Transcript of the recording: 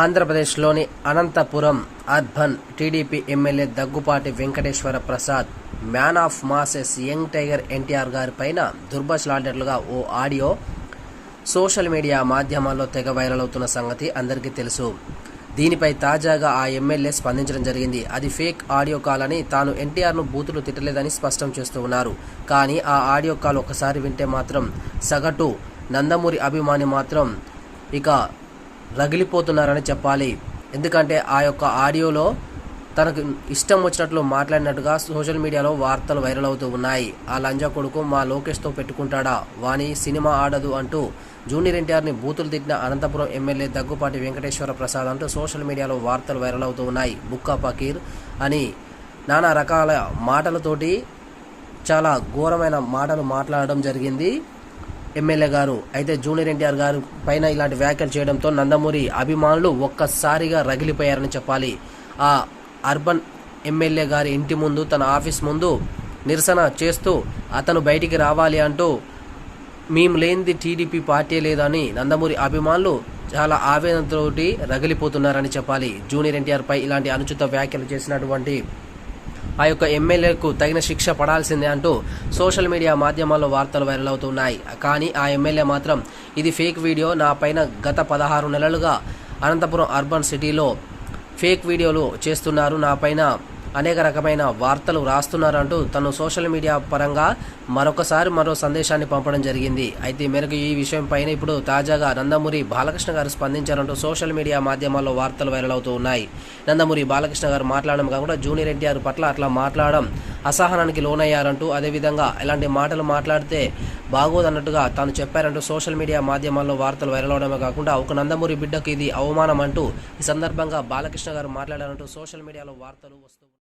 ఆంధ్రప్రదేశ్లోని Anantapur urban TDP MLA Daggupati Venkateswara Prasad man of masses young tiger NTR గారి పైన దుర్భాషలాడినట్లుగా ఓ ఆడియో సోషల్ మీడియా మాధ్యమాల్లో తెగ వైరల్ అవుతున్న సంగతి అందరికీ తెలుసు. దీనిపై తాజాగా ఆ ఎమ్మెల్యే స్పందించడం జరిగింది. అది ఫేక్ ఆడియో కాల్ అని తాను ఎన్టీఆర్ను బూతులు తిట్టలేదని స్పష్టం చేస్తూ ఉన్నారు. కానీ ఆ ఆడియో కాల్ ఒకసారి వింటే మాత్రం సగటు నందమూరి అభిమాని మాత్రం ఇక రగిలిపోతున్నారని చెప్పాలి. ఎందుకంటే ఆ యొక్క ఆడియోలో తనకు ఇష్టం వచ్చినట్లు మాట్లాడినట్టుగా సోషల్ మీడియాలో వార్తలు వైరల్ అవుతూ ఉన్నాయి. ఆ లంజా కొడుకు మా లోకేష్తో పెట్టుకుంటాడా? వాణి సినిమా ఆడదు అంటూ జూనియర్ ఎన్టీఆర్ని బూతులు తిట్టిన అనంతపురం ఎమ్మెల్యే దగ్గుపాటి వెంకటేశ్వర ప్రసాద్ అంటూ సోషల్ మీడియాలో వార్తలు వైరల్ అవుతూ ఉన్నాయి. బుక్కా పకీర్ అని నానా రకాల మాటలతోటి చాలా ఘోరమైన మాటలు మాట్లాడడం జరిగింది. ఎమ్మెల్యే గారు అయితే జూనియర్ ఎన్టీఆర్ గారు పైన ఇలాంటి వ్యాఖ్యలు చేయడంతో నందమూరి అభిమానులు ఒక్కసారిగా రగిలిపోయారని చెప్పాలి. ఆ అర్బన్ ఎమ్మెల్యే గారి ఇంటి ముందు తన ఆఫీస్ ముందు నిరసన చేస్తూ అతను బయటికి రావాలి అంటూ మేము లేనిది టీడీపీ పార్టీ లేదని నందమూరి అభిమానులు చాలా ఆవేదనతోటి రగిలిపోతున్నారని చెప్పాలి. జూనియర్ ఎన్టీఆర్ పై ఇలాంటి అనుచిత వ్యాఖ్యలు చేసినటువంటి ఆ యొక్క ఎమ్మెల్యేకు తగిన శిక్ష పడాల్సిందే అంటూ సోషల్ మీడియా మాధ్యమాల్లో వార్తలు వైరల్ అవుతున్నాయి. కానీ ఆ ఎమ్మెల్యే మాత్రం ఇది ఫేక్ వీడియో. నా పైన గత పదహారు నెలలుగా అనంతపురం అర్బన్ సిటీలో ఫేక్ వీడియోలు చేస్తున్నారు. నా పైన అనేక రకమైన వార్తలు రాస్తున్నారంటూ తను సోషల్ మీడియా పరంగా మరొకసారి మరో సందేశాన్ని పంపడం జరిగింది. అయితే మేరకు ఈ విషయం పైన ఇప్పుడు తాజాగా నందమూరి బాలకృష్ణ గారు స్పందించారంటూ సోషల్ మీడియా మాధ్యమాల్లో వార్తలు వైరల్ అవుతూ ఉన్నాయి. నందమూరి బాలకృష్ణ గారు మాట్లాడడం కాకుండా జూనియర్ ఎన్టీఆర్ పట్ల అట్లా మాట్లాడడం అసహనానికి లోనయ్యారంటూ అదేవిధంగా ఇలాంటి మాటలు మాట్లాడితే బాగోదన్నట్టుగా తాను చెప్పారంటూ సోషల్ మీడియా మాధ్యమాల్లో వార్తలు వైరల్ అవడమే కాకుండా ఒక నందమూరి బిడ్డకు ఇది అవమానం అంటూ ఈ సందర్భంగా బాలకృష్ణ గారు మాట్లాడారంటూ సోషల్ మీడియాలో వార్తలు వస్తూ